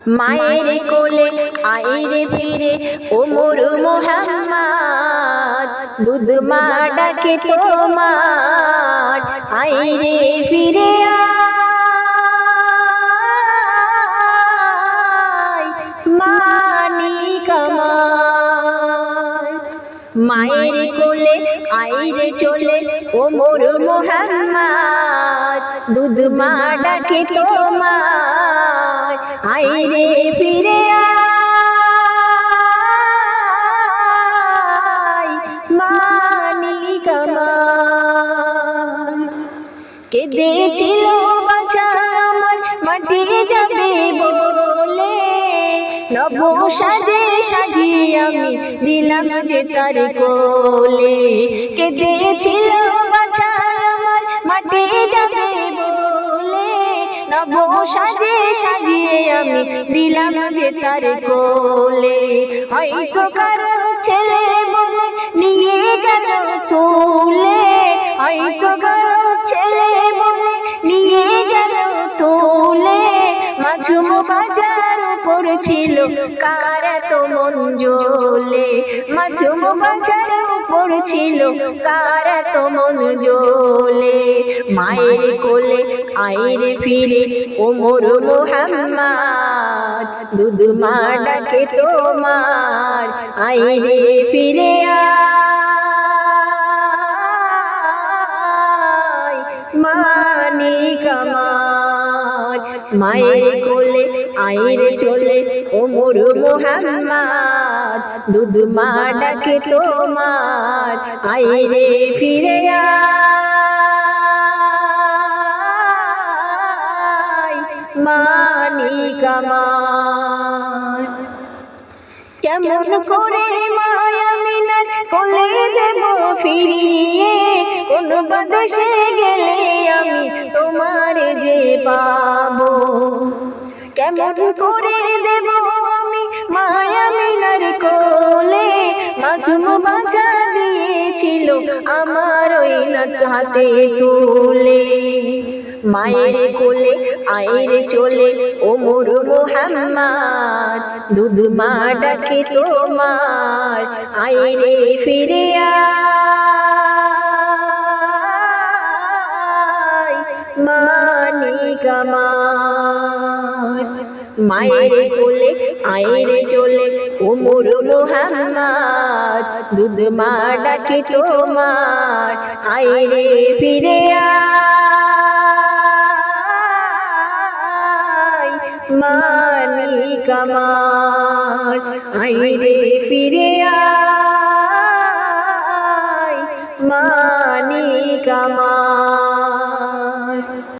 মায়ের কোলে আইরে ফিরে ওমর মোহাম্মদ দুধ মা ডাকে তোমার আইরে ফিরে মায়ের কোলে আইরে চলে ওমর মোহাম্মদ দুধ মা ডাকে তোমার। আয় মানিক আমার কেঁদেছিল বাছা আমার, মাটি যাবে বলে। নব সাজে সাজিয়ে আমি, দিলাম যে তার কোলে। কেঁদেছিল বাছা দিলাম যে তার কোলে। হয়তো কারও ছেলে মনে নিয়ে গেল তোলে। হয়তো কারও ছেলে মনে নিয়ে গেল তোলে। মাঝুম বাজার উপর ছিল কার এত মন জ্বলে মাঝুম বাজার উপর ছিল কার এত মন জ্বলে মায়ের কোলে আইরে ফিরে ওমর মোহাম্মদ। দুধ মা ডাকে তোমার, আইরে ফিরে আয়। মায়ের কোলে আইরে চলে, ওমর মোহাম্মদ, দুধ মা ডাকে তোমার, আইরে ফিরে মানিক কেমন করে মায়া মিনার কোলে দেব ফিরিয়ে, কোন বাদেশে গেলে কেমন করে দেব আমি মায়া মিনার কোলে? মাঝুম বাজা দিয়েছিল আমার ওই নত হাতে তুলে। মায়ের কোলে আইরে চলে ওমর মোহাম্মদ দুধ মা ডাকে তোমার। আইরে ফিরে মানিক আমার মায়ের কোলে আইরে চলে ওমর মোহাম্মদ। দুধ মা ডাকে তোমার, আইরে ফিরে আয়। মানিক আমার আইরে